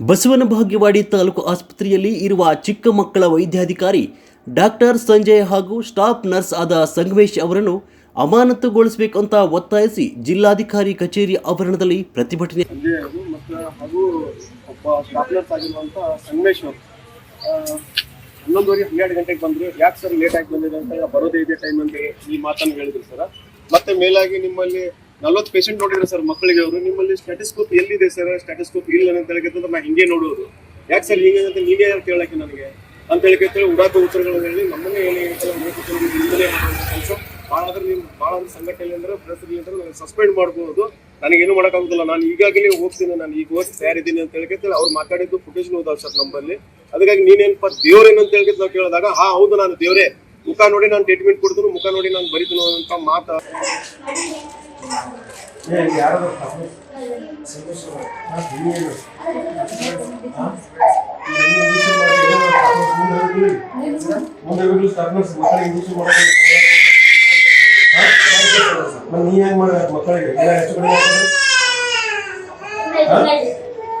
ಬಸವನ ಭಾಗ್ಯವಾಡಿ ತಾಲೂಕು ಆಸ್ಪತ್ರೆಯಲ್ಲಿ ಇರುವ ಚಿಕ್ಕ ಮಕ್ಕಳ ವೈದ್ಯಾಧಿಕಾರಿ ಡಾಕ್ಟರ್ ಸಂಜಯ್ ಹಾಗೂ ಸ್ಟಾಫ್ ನರ್ಸ್ ಆದ ಸಂಗಮೇಶ್ ಅವರನ್ನು ಅಮಾನತುಗೊಳಿಸಬೇಕಂತ ಒತ್ತಾಯಿಸಿ ಜಿಲ್ಲಾಧಿಕಾರಿ ಕಚೇರಿ ಆವರಣದಲ್ಲಿ ಪ್ರತಿಭಟನೆ ಹಾಗೂ ಹನ್ನೊಂದುವರೆ ಹನ್ನೆರಡು ಗಂಟೆಗೆ ಬಂದರು. ಯಾಕೆ ಸರ್ ಲೇಟ್ ಆಗಿ ಬಂದಿದೆ ಅಂತ ಬರೋದೇ ಇದೆ ಟೈಮ್ ಅಂತ ಈ ಮಾತನ್ನು ಹೇಳಿದ್ರು ಸರ್. ಮತ್ತೆ ಮೇಲಾಗಿ ನಿಮ್ಮಲ್ಲಿ ನಲ್ವತ್ತು ಪೇಷಂಟ್ ನೋಡಿದ್ರೆ ಸರ್ ಮಕ್ಕಳಿಗೆ ಅವರು, ನಿಮ್ಮಲ್ಲಿ ಸ್ಟಾಟಿಸ್ಕೋಪ್ ಎಲ್ಲಿದೆ ಸರ್ ಸ್ಟಾಟಿಸ್ಕೋಪ್ ಇಲ್ಲ ಅಂತ ಹೇಳಿದ್ರೆ ನಾ ಹಿಂಗೆ ನೋಡೋದು ಯಾಕೆ ಸರ್ ಹಿಂಗೆ ಅಂತ ನೀವೇ ಯಾರು ಕೇಳಕ್ಕೆ ನನಗೆ? ಅಂತ ಹೇಳಿಕೆ ಉಡಾಕ ಉತ್ತರಗಳನ್ನು ಹೇಳಿ, ನಮ್ಮನ್ನೇ ಹೇಳಿ ಕೆಲಸ ಭಾಳ ಅಂದ್ರೆ ನೀವು ಭಾಳ ಅಂದ್ರೆ ಸಂಘಟನೆ ಅಂದ್ರೆ ಪ್ರೆಸ್ಲಿ ಅಂದ್ರೆ ನನಗೆ ಸಸ್ಪೆಂಡ್ ಮಾಡ್ಬೋದು. ನನಗೇನು ಮಾಡೋಕ್ಕಾಗೋದಿಲ್ಲ. ನಾನು ಈಗಾಗಲೇ ಹೋಗ್ತೀನಿ, ನಾನು ಈಗ ಹೋಗಿ ತಯಾರಿದ್ದೀನಿ ಅಂತ ಹೇಳಿ ಅವ್ರು ಮಾತಾಡಿದ್ದು ಫುಟೇಜ್ ಹೋದಾವ್ ಸರ್ ನಮ್ಮಲ್ಲಿ. ಅದಕ್ಕಾಗಿ ನೀನೇನಪ್ಪ ದೇವ್ರೇನು ಅಂತ ಹೇಳಿ ನಾವು ಕೇಳಿದಾಗ, ಹಾ, ಹೌದು, ನಾನು ದೇವ್ರೆ. ಮುಖ ನೋಡಿ ನಾನು ಟ್ರೀಟ್ಮೆಂಟ್ ಕೊಡ್ತೀನಿ, ಮುಖ ನೋಡಿ ನಾನು ಬರೀತೀನಿ ಅಂತ ಮಾತು. ಮುಂದೆ ಸರ್ನರ್ಸ್ ಮಕ್ಕಳಿಗೆ ಇಂಗ್ಲೀಷ್ ಮಾಡೋದು ನೀ ಹೆಂಗ್ ಮಾಡ್ಬೇಕು ಮಕ್ಕಳಿಗೆ ಹೆಚ್ಚು ಕಡಿಮೆ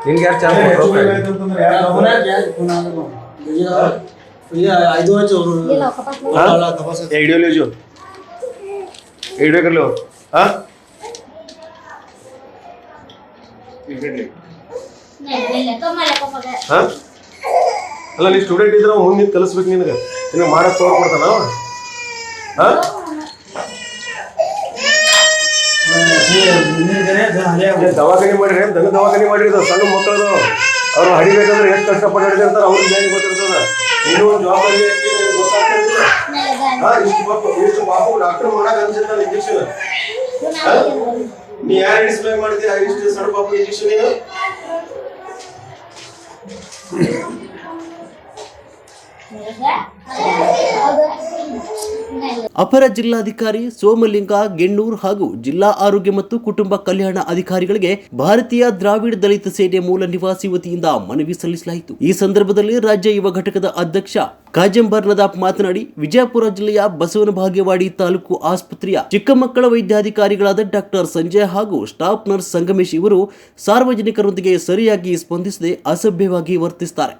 ನಿಮ್ಗೆ ಯಾರು ಚಾನ್ಸ್ ಐದು ವರ್ಷ ಅವರು ಐಡಿಯೋಲಜಿ ಅಲ್ಲ ನೀ ಸ್ಟೂಡೆಂಟ್ ಇದ್ರೆ ಹೋಗಿ ನಿಂತು ಕಲಿಸ್ಬೇಕು ನಿನಗೆ. ನಿನಗೆ ಮಾಡಕ್ ತೋರ್ ಕೊಡ್ತಾನ ದವಾಖಾನೆ ಮಾಡಿರಿ ದನ ದವಾಖಾನೆ ಮಾಡಿರಿ ಸಣ್ಣ ಮಕ್ಕಳದು. ಅವ್ರು ಹಡಿಬೇಕಂದ್ರೆ ಎಷ್ಟು ಕಷ್ಟಪಟ್ಟು ಹಿಡಿದಿರ್ತಾರ ಅವ್ರಿಗೆ ಏನು ಗೊತ್ತಿರ್ತದ. ಇನ್ನೂ ಒಂದು ಜವಾಬ್ದಾರಿ ಐತಿ, ನಿನಗೆ ಗೊತ್ತಾಗ್ತಿರ್ಲಿಲ್ಲ. ಹಾ, ಇಷ್ಟು ಪಾಪು ಇಷ್ಟು ಪಾಪು ಡಾಕ್ಟರ್ ಮಾಡಕ್ ಅನ್ಸಿರ್ತಾನೆ ಇಂಜೆಕ್ಷನ್ ನೀ ಯಾರು ಡಿಸ್ಪ್ಲೇ ಮಾಡ್ತೀಯ? ಇಷ್ಟು ಸಣ್ಣ ಪಾಪು ಇಂಜೆಕ್ಷನ್ ನೀನು? ಅಪರ ಜಿಲ್ಲಾಧಿಕಾರಿ ಸೋಮಲಿಂಗ ಗೆಣ್ಣೂರ್ ಹಾಗೂ ಜಿಲ್ಲಾ ಆರೋಗ್ಯ ಮತ್ತು ಕುಟುಂಬ ಕಲ್ಯಾಣ ಅಧಿಕಾರಿಗಳಿಗೆ ಭಾರತೀಯ ದ್ರಾವಿಡ ದಲಿತ ಸೇನೆ ಮೂಲ ನಿವಾಸಿ ವತಿಯಿಂದ ಮನವಿ ಸಲ್ಲಿಸಲಾಯಿತು. ಈ ಸಂದರ್ಭದಲ್ಲಿ ರಾಜ್ಯ ಯುವ ಘಟಕದ ಅಧ್ಯಕ್ಷ ಕಾಜಂಬರ್ ನದಾಪ್ ಮಾತನಾಡಿ, ವಿಜಯಪುರ ಜಿಲ್ಲೆಯ ಬಸವನ ಭಾಗ್ಯವಾಡಿ ತಾಲೂಕು ಆಸ್ಪತ್ರೆಯ ಚಿಕ್ಕ ಮಕ್ಕಳ ವೈದ್ಯಾಧಿಕಾರಿಗಳಾದ ಡಾಕ್ಟರ್ ಸಂಜಯ್ ಹಾಗೂ ಸ್ಟಾಫ್ ನರ್ಸ್ ಸಂಗಮೇಶ್ ಇವರು ಸಾರ್ವಜನಿಕರೊಂದಿಗೆ ಸರಿಯಾಗಿ ಸ್ಪಂದಿಸದೆ ಅಸಭ್ಯವಾಗಿ ವರ್ತಿಸುತ್ತಾರೆ.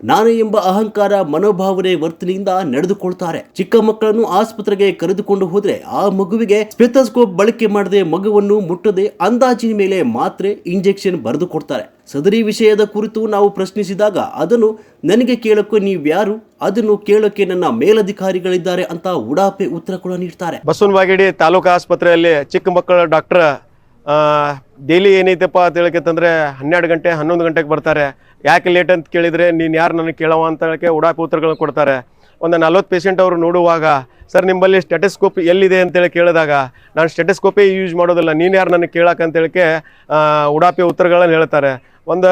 ನಾನು ಎಂಬ ಅಹಂಕಾರ ಮನೋಭಾವನೆ ವರ್ತನೆಯಿಂದ ನಡೆದುಕೊಳ್ತಾರೆ. ಚಿಕ್ಕ ಮಕ್ಕಳನ್ನು ಆಸ್ಪತ್ರೆಗೆ ಕರೆದುಕೊಂಡು ಹೋದ್ರೆ ಆ ಮಗುವಿಗೆ ಸ್ಪೆಥಸ್ಕೋಪ್ ಬಳಕೆ ಮಾಡದೆ ಮಗುವನ್ನು ಮುಟ್ಟದೆ ಅಂದಾಜಿನ ಮೇಲೆ ಮಾತ್ರೆ, ಇಂಜೆಕ್ಷನ್ ಬರೆದು ಕೊಡ್ತಾರೆ. ಸದರಿ ವಿಷಯದ ಕುರಿತು ನಾವು ಪ್ರಶ್ನಿಸಿದಾಗ ಅದನ್ನು ನನಗೆ ಕೇಳೋಕೆ ನೀವ್ಯಾರು? ಅದನ್ನು ಕೇಳಕ್ಕೆ ನನ್ನ ಮೇಲಧಿಕಾರಿಗಳಿದ್ದಾರೆ ಅಂತ ಉಡಾಪೆ ಉತ್ತರ ಕೂಡ ನೀಡ್ತಾರೆ. ಬಸವನ ಬಾಗೇಡಿ ತಾಲೂಕು ಆಸ್ಪತ್ರೆಯಲ್ಲಿ ಚಿಕ್ಕ ಮಕ್ಕಳ ಡಾಕ್ಟರ್ ಡೈಲಿ ಏನೈತಪ್ಪ ಅಂತ ಹೇಳಕತ್ತಂದ್ರೆ ಹನ್ನೆರಡು ಗಂಟೆ, ಹನ್ನೊಂದು ಗಂಟೆಗೆ ಬರ್ತಾರೆ. ಯಾಕೆ ಲೇಟ್ ಅಂತ ಕೇಳಿದರೆ, ನೀನು ಯಾರು ನನಗೆ ಕೇಳವ ಅಂತ ಹೇಳಕ್ಕೆ ಉಡಾಪಿ ಉತ್ತರಗಳನ್ನು ಕೊಡ್ತಾರೆ. ಒಂದು ನಲ್ವತ್ತು ಪೇಷೆಂಟ್ ಅವರು ನೋಡುವಾಗ, ಸರ್ ನಿಮ್ಮಲ್ಲಿ ಸ್ಟೆಟಸ್ಕೋಪ್ ಎಲ್ಲಿದೆ? ಅಂತೇಳಿ ಕೇಳಿದಾಗ, ನಾನು ಸ್ಟೆಟಸ್ಕೋಪೇ ಯೂಸ್ ಮಾಡೋದಿಲ್ಲ. ನೀನು ಯಾರು ನನಗೆ ಕೇಳಕ್ಕೆ ಹೇಳಕ್ಕೆ ಉಡಾಪಿ ಉತ್ತರಗಳನ್ನು ಹೇಳ್ತಾರೆ. ಒಂದು,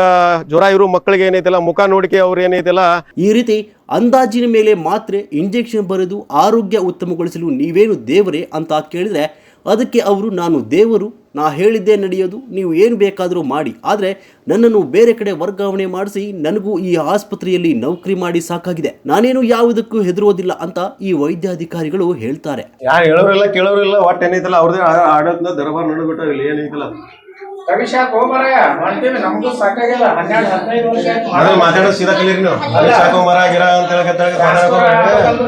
ಜ್ವರ ಇರೋ ಮಕ್ಕಳಿಗೆ ಏನೈತಲ್ಲ, ಮುಖ ನೋಡಿಕೆ ಅವ್ರು ಏನೈತಲ್ಲ, ಈ ರೀತಿ ಅಂದಾಜಿನ ಮೇಲೆ ಮಾತ್ರ ಇಂಜೆಕ್ಷನ್ ಬರೆದು ಆರೋಗ್ಯ ಉತ್ತಮಗೊಳಿಸಲು ನೀವೇನು ದೇವರೇ ಅಂತ ಕೇಳಿದ್ರೆ, ಅದಕ್ಕೆ ಅವರು, ನಾನು ದೇವರು ನಾ ಹೇಳಿದ್ದೇ ನಡೆಯೋದು, ನೀವು ಏನು ಬೇಕಾದರೂ ಮಾಡಿ. ಆದರೆ ನನ್ನನ್ನು ಬೇರೆ ಕಡೆ ವರ್ಗಾವಣೆ ಮಾಡಿಸಿ ನನಗೂ ಈ ಆಸ್ಪತ್ರೆಯಲ್ಲಿ ನೌಕರಿ ಮಾಡಿ ಸಾಕಾಗಿದೆ. ನಾನೇನು ಯಾವುದಕ್ಕೂ ಹೆದರೋದಿಲ್ಲ ಅಂತ ಈ ವೈದ್ಯಾಧಿಕಾರಿಗಳು ಹೇಳ್ತಾರೆ. ಯಾರು ಹೇಳೋರಿಲ್ಲ ಕೇಳೋರಿಲ್ಲ ಒಟ್ಟು ಏನೈತಲ್ಲ ಅವ್ರದ್ದೇ ಆಡೋದ್ನ ದರಬಾರ್ ನಡೆದ್ಬಿಟ್ಟಾಗಿಲ್ಲ ಏನೈತಲ್ಲ ಮಾಡ್ತೀವಿ ನಮ್ಗೂ ಸಾಕಾಗಿಲ್ಲ ಹನ್ನೆರಡು ಹದಿನೈದು ವರ್ಷ ಆಯ್ತು ಅದ್ರಲ್ಲಿ ಸೀದಾ ಕಲೀರಿ ನೀವು. ಅಲ್ಲಿ ಸಾಕೋ ಮರ ಗಿರ ಅಂತ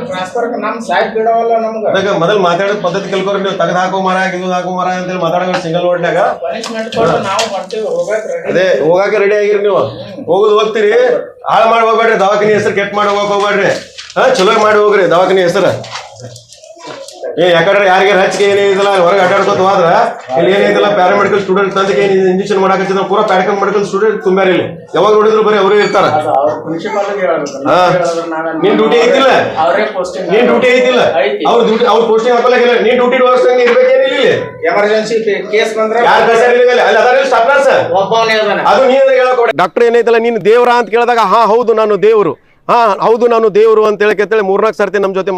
ಟ್ರಾನ್ಸ್ಫರ್ ನಮ್ ಸಾಯ್ತ್ ಬಿಡವಲ್ಲ ನಮ್ಗ. ಅದಕ್ಕೆ ಮೊದಲು ಮಾತಾಡೋ ಪದ್ಧತಿ ಕಲ್ಕೋರಿ ನೀವು. ತೆಗೆದು ಹಾಕೋ ಮರ ಇದು ಹಾಕೋ ಮರ ಅಂತೇಳಿ ಮಾತಾಡೋ ಸಿಂಗಲ್ ವರ್ಡ್ನಾಗ ನಾವು ಅದೇ ಹೋಗಾಕ ರೆಡಿ ಆಗಿರಿ ನೀವು. ಹೋಗುದು ಹೋಗ್ತೀರಿ. ಹಾಳು ಮಾಡಿ ಹೋಗ್ಬೇಡ್ರಿ ದವಾಖಾನಿ ಹೆಸರು ಕೆಟ್ಟ ಮಾಡಿ ಹೋಗಕ್ ಹೋಗ್ಬೇಡ್ರಿ. ಹಾ ಚಲೋ ಮಾಡಿ ಹೋಗ್ರಿ ದವಾಖಾನಿ ಹೆಸರು. ಏ ಯಾಕಂದ್ರೆ ಯಾರಿಗೆ ಹಚ್ಚಿಗೆ ಏನಿದಿಲ್ಲ ಹೊರಗೆ ಅಡ್ಡಾಡ್ಕೊತ ಹೋದ್ರ ಇಲ್ಲಿ ಏನಿದಿಲ್ಲ ಪ್ಯಾರಾಮೆಡಿಕಲ್ ಸ್ಟೂಡೆಂಟ್ ಅಂತ ಇಂಜೆಕ್ಷನ್ ಮಾಡಕತ್ತಿದ್ರೆ ಪೂರಾ ಪ್ಯಾರಾಮೆಡಿಕಲ್ ಸ್ಟೂಡೆಂಟ್ ತುಂಬ್ಯಾರ ಇಲ್ಲಿ. ಯಾವಾಗ ನೋಡಿದ್ರು ಬರೀ ಅವರೇ ಇರ್ತಾರ. ನೀನ್ ಡ್ಯೂಟಿ ಐತಿಲ್ಲ? ನೀನ್ ಡ್ಯೂಟಿ ಐತಿಲ್ಲ? ಐತಿ. ಅವ್ರ ಡ್ಯೂಟಿ ಅವ್ರ ಪೋಸ್ಟಿಂಗ್ ಹಾಕೊಳಕಿಲ್ಲ ನೀನ್ ಡ್ಯೂಟಿ ವರ್ಷ ಇರ್ಬೇಕೇನಿಲ್ಲ ಇಲ್ಲಿ. ಎಮರ್ಜೆನ್ಸಿ ಕೇಸ್ ಬಂದ್ರೆ ಯಾರು? ಅಲ್ಲಿ. ಒಬ್ಬವನೇ ಅದು ನೀನು ಹೇಳಕ್ ಡಾಕ್ಟರ್ ಏನೈತಲ್ಲ ನೀನು ದೇವ್ರ ಅಂತ ಕೇಳಿದಾಗ ಹಾ ಹೌದು ನಾನು ದೇವರು. ಹಾ, ಹೌದು, ನಾನು ದೇವರು ಅಂತ ಹೇಳಕ್ಕೆ ಮೂರ್ನಾಲ್ಕು ಸರ್ತಿ ನಮ್ಮ ಜೊತೆ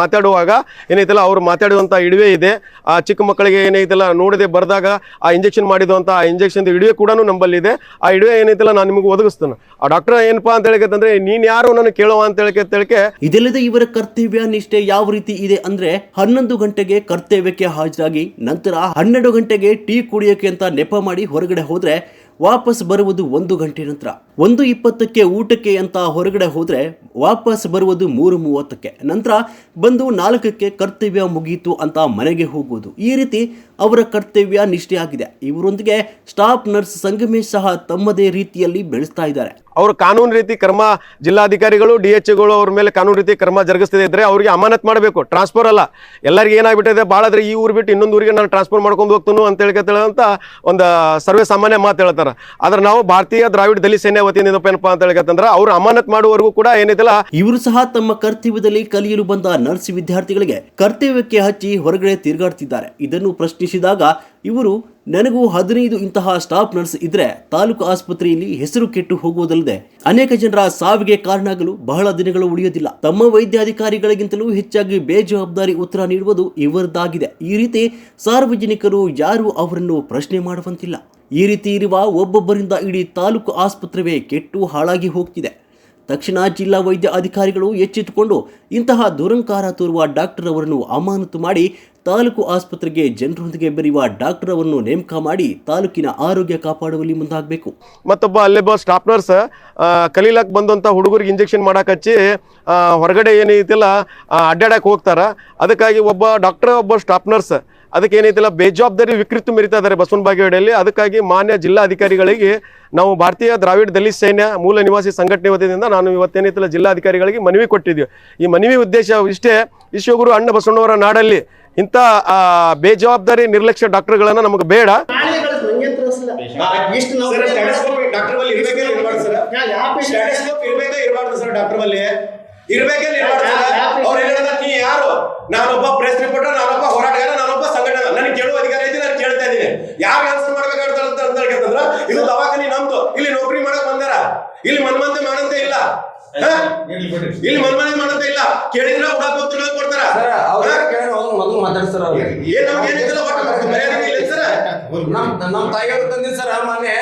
ಮಾತಾಡುವಾಗ ಏನೈತಲ್ಲ, ಅವ್ರು ಮಾತಾಡುವಂಥ ಇಡುವೆ ಇದೆ. ಆ ಚಿಕ್ಕ ಮಕ್ಕಳಿಗೆ ಏನೈತಲ್ಲ, ನೋಡದೆ ಬರೆದಾಗ ಆ ಇಂಜೆಕ್ಷನ್ ಮಾಡಿದಂಥ ಆ ಇಂಜೆಕ್ಷನ್ ಇಡುವೆ ಕೂಡ ನಮ್ಮಲ್ಲಿದೆ ಆ ಇಡುವೆ ಏನೈತಲ್ಲ, ನಾನು ನಿಮಗೆ ಒದಗಿಸ್ತಾನೆ. ಆ ಡಾಕ್ಟರ್ ಏನಪ್ಪಾ ಅಂತ ಹೇಳಕತ್ತಂದ್ರೆ, ನೀನು ಯಾರು ನಾನು ಕೇಳುವ ಅಂತ ಹೇಳಕ್ಕೆ ಇದಲ್ಲದೆ ಇವರ ಕರ್ತವ್ಯ, ನಿಷ್ಠೆ ಯಾವ ರೀತಿ ಇದೆ ಅಂದ್ರೆ ಹನ್ನೊಂದು ಗಂಟೆಗೆ ಕರ್ತವ್ಯಕ್ಕೆ ಹಾಜರಾಗಿ ನಂತರ ಹನ್ನೆರಡು ಗಂಟೆಗೆ ಟೀ ಕುಡಿಯೋಕೆ ಅಂತ ನೆಪ ಮಾಡಿ ಹೊರಗಡೆ ಹೋದ್ರೆ ವಾಪಸ್ ಬರುವುದು ಒಂದು ಗಂಟೆ ನಂತರ. ಒಂದು ಇಪ್ಪತ್ತಕ್ಕೆ ಊಟಕ್ಕೆ ಅಂತ ಹೊರಗಡೆ ಹೋದರೆ ವಾಪಸ್ ಬರುವುದು ಮೂರು ಮೂವತ್ತಕ್ಕೆ. ನಂತರ ಬಂದು ನಾಲ್ಕಕ್ಕೆ ಕರ್ತವ್ಯ ಮುಗೀತು ಅಂತ ಮನೆಗೆ ಹೋಗುವುದು. ಈ ರೀತಿ ಅವರ ಕರ್ತವ್ಯ ನಿಷ್ಠೆಯಾಗಿದೆ. ಇವರೊಂದಿಗೆ ಸ್ಟಾಫ್ ನರ್ಸ್ ಸಂಗಮೇಶ್ ಸಹ ತಮ್ಮದೇ ರೀತಿಯಲ್ಲಿ ಬೆಳೆಸ್ತಾ ಇದ್ದಾರೆ. ಅವರು ಕಾನೂನು ರೀತಿ ಕ್ರಮ ಜಿಲ್ಲಾಧಿಕಾರಿಗಳು, ಡಿ ಎಚ್ಗಳು ಅವ್ರ ಮೇಲೆ ಕಾನೂನು ರೀತಿ ಕ್ರಮ ಜರುಗಿಸ್ತಿದೆ ಇದ್ರೆ ಅವರಿಗೆ ಅಮಾನತ್ ಮಾಡಬೇಕು. ಟ್ರಾನ್ಸ್ಫರ್ ಅಲ್ಲ. ಎಲ್ಲರಿಗೆ ಏನಾಗ್ಬಿಟ್ಟಿದೆ? ಭಾಳ ಆದ್ರೆ ಈ ಊರು ಬಿಟ್ಟು ಇನ್ನೊಂದು ಊರಿಗೆ ನಾನು ಟ್ರಾನ್ಸ್ಫರ್ ಮಾಡ್ಕೊಂಡು ಹೋಗ್ತೀನಿ ಅಂತ ಹೇಳಿ ಅಂತ ಒಂದು ಸರ್ವೇ ಸಾಮಾನ್ಯ ಮಾತು ಹೇಳ್ತಾರೆ. ಆದ್ರೆ ನಾವು ಭಾರತೀಯ ದ್ರಾವಿಡ ದಲಿತ ಸೇನೆ ವತಿಯಿಂದ ಏನಪ್ಪ ಅಂತ ಹೇಳ್ಕತ್ತಂದ್ರೆ ಅವ್ರು ಅಮಾನತ್ ಮಾಡುವವರೆಗೂ ಕೂಡ ಏನಿದೆಲ್ಲ. ಇವರು ಸಹ ತಮ್ಮ ಕರ್ತವ್ಯದಲ್ಲಿ ಕಲಿಯಲು ಬಂದ ನರ್ಸ್ ವಿದ್ಯಾರ್ಥಿಗಳಿಗೆ ಕರ್ತವ್ಯಕ್ಕೆ ಹಚ್ಚಿ ಹೊರಗಡೆ ತಿರುಗಾಡ್ತಿದ್ದಾರೆ. ಇದನ್ನು ಪ್ರಶ್ನಿಸಿದಾಗ ಇವರು, ನನಗೂ ಹದಿನೈದು ಇಂತಹ ಸ್ಟಾಫ್ ನರ್ಸ್ ಇದ್ರೆ ತಾಲೂಕು ಆಸ್ಪತ್ರೆಯಲ್ಲಿ ಹೆಸರು ಕೆಟ್ಟು ಹೋಗುವುದಲ್ಲದೆ ಅನೇಕ ಜನರ ಸಾವಿಗೆ ಕಾರಣ ಆಗಲು ಬಹಳ ದಿನಗಳು ಉಳಿಯೋದಿಲ್ಲ. ತಮ್ಮ ವೈದ್ಯಾಧಿಕಾರಿಗಳಿಗಿಂತಲೂ ಹೆಚ್ಚಾಗಿ ಬೇಜವಾಬ್ದಾರಿ ಉತ್ತರ ನೀಡುವುದು ಇವರದ್ದಾಗಿದೆ. ಈ ರೀತಿ ಸಾರ್ವಜನಿಕರು ಯಾರು ಅವರನ್ನು ಪ್ರಶ್ನೆ ಮಾಡುವಂತಿಲ್ಲ. ಈ ರೀತಿ ಇರುವ ಒಬ್ಬೊಬ್ಬರಿಂದ ಇಡೀ ತಾಲೂಕು ಆಸ್ಪತ್ರೆವೇ ಕೆಟ್ಟು ಹಾಳಾಗಿ ಹೋಗ್ತಿದೆ. ತಕ್ಷಣ ಜಿಲ್ಲಾ ವೈದ್ಯ ಅಧಿಕಾರಿಗಳು ಎಚ್ಚೆತ್ತುಕೊಂಡು ಇಂತಹ ದುರಂಕಾರ ತೋರುವ ಡಾಕ್ಟರ್ ಅವರನ್ನು ಅಮಾನತು ಮಾಡಿ ತಾಲೂಕು ಆಸ್ಪತ್ರೆಗೆ ಜನರೊಂದಿಗೆ ಬೆರೆಯುವ ಡಾಕ್ಟರ್ ಅವರನ್ನು ನೇಮಕ ಮಾಡಿ ತಾಲೂಕಿನ ಆರೋಗ್ಯ ಕಾಪಾಡುವಲ್ಲಿ ಮುಂದಾಗಬೇಕು. ಮತ್ತೊಬ್ಬ ಅಲ್ಲಿಬ್ಬ ಸ್ಟಾಫ್ ನರ್ಸ್ ಕಲೀಲಾಕ್ ಬಂದಂಥ ಹುಡುಗರಿಗೆ ಇಂಜೆಕ್ಷನ್ ಮಾಡಕ್ಕೆ ಹಚ್ಚಿ ಹೊರಗಡೆ ಏನೈತಿಲ್ಲ ಅಡ್ಡಾಡಕ್ಕೆ ಹೋಗ್ತಾರೆ. ಅದಕ್ಕಾಗಿ ಒಬ್ಬ ಡಾಕ್ಟರ್ ಒಬ್ಬ ಸ್ಟಾಫ್ ನರ್ಸ್ ಅದಕ್ಕೆ ಏನೈತಿಲ್ಲ ಬೇಜವಾಬ್ದಾರಿ ವಿಕೃತಿ ಮೆರಿತಾ ಇದ್ದಾರೆ ಬಸವನ ಬಾಗೇವಾಡಿಯಲ್ಲಿ. ಅದಕ್ಕಾಗಿ ಮಾನ್ಯ ಜಿಲ್ಲಾಧಿಕಾರಿಗಳಿಗೆ ನಾವು ಭಾರತೀಯ ದ್ರಾವಿಡ ದಲಿತ ಸೈನ್ಯ ಮೂಲ ನಿವಾಸಿ ಸಂಘಟನೆ ವತಿಯಿಂದ ನಾನು ಇವತ್ತೇನೈತಿಲ್ಲ ಜಿಲ್ಲಾಧಿಕಾರಿಗಳಿಗೆ ಮನವಿ ಕೊಟ್ಟಿದ್ದೀವಿ. ಈ ಮನವಿ ಉದ್ದೇಶ ಇಷ್ಟೇ ವಿಶ್ವಗುರು ಅಣ್ಣ ಬಸವಣ್ಣವರ ನಾಡಲ್ಲಿ ಇಂಥ ಬೇಜವಾಬ್ದಾರಿ ನಿರ್ಲಕ್ಷ್ಯ ಡಾಕ್ಟರ್ಗಳನ್ನು ನಮಗೆ ಬೇಡ. ಡಾಕ್ಟರ್ ಬಲ್ಲಿ ಇರ್ಬೇಕೇ ಅವ್ರು ಏನ್ ಹೇಳ್ತಾರೆ ನೀ ಯಾರು ನಾನೊಬ್ಬ ಪ್ರೆಸ್ ರಿಪೋರ್ಟರ್ ನಾನೊಬ್ಬ ಹೋರಾಟಗಾರ ನಾನೊಬ್ಬ ಸಂಘಟನೆ ನನಗೆ ಕೇಳುವ ಅಧಿಕಾರ ಐತಿ ನಾನು ಕೇಳ್ತಾ ಇದ್ದೀನಿ ಯಾರು ಆನ್ಸರ್ ಮಾಡ್ಬೇಕಾಗ್ತದೆ ಅಂತ ಅಂತ ಹೇಳ್ಕಂದ್ರ ಇದು ದವಾಖಾನಿ ನಮ್ದು ಇಲ್ಲಿ ನೌಕರಿ ಮಾಡಕ್ ಬಂದಾರ ಇಲ್ಲಿ ಮನ್ಮಂತೆ ಮಾಡಂತೆ ಇಲ್ಲ? ಇಲ್ಲಿ ಮನ್ಮನೆ ಮಾಡಂತೆ ಇಲ್ಲ ಕೇಳಿದ್ರೆ ಉಡಾಪತ್ರಗಳು ಕೊಡ್ತಾರ ಹ? ಮೊದಲು ಮಾತಾಡ್ತಾರ ಅವ್ರು ಏನ್ ನಮ್ಗೆ ಏನಿಲ್ಲ ಒಟ್ಟು ಮರ್ಯಾದೆ ಇಲ್ಲ ಸರ್ ನಮ್ ನಮ್ ತಾಯಿಯವ್ರು ತಂದಿದ್ ಸರ್ ಮೊನ್ನೆ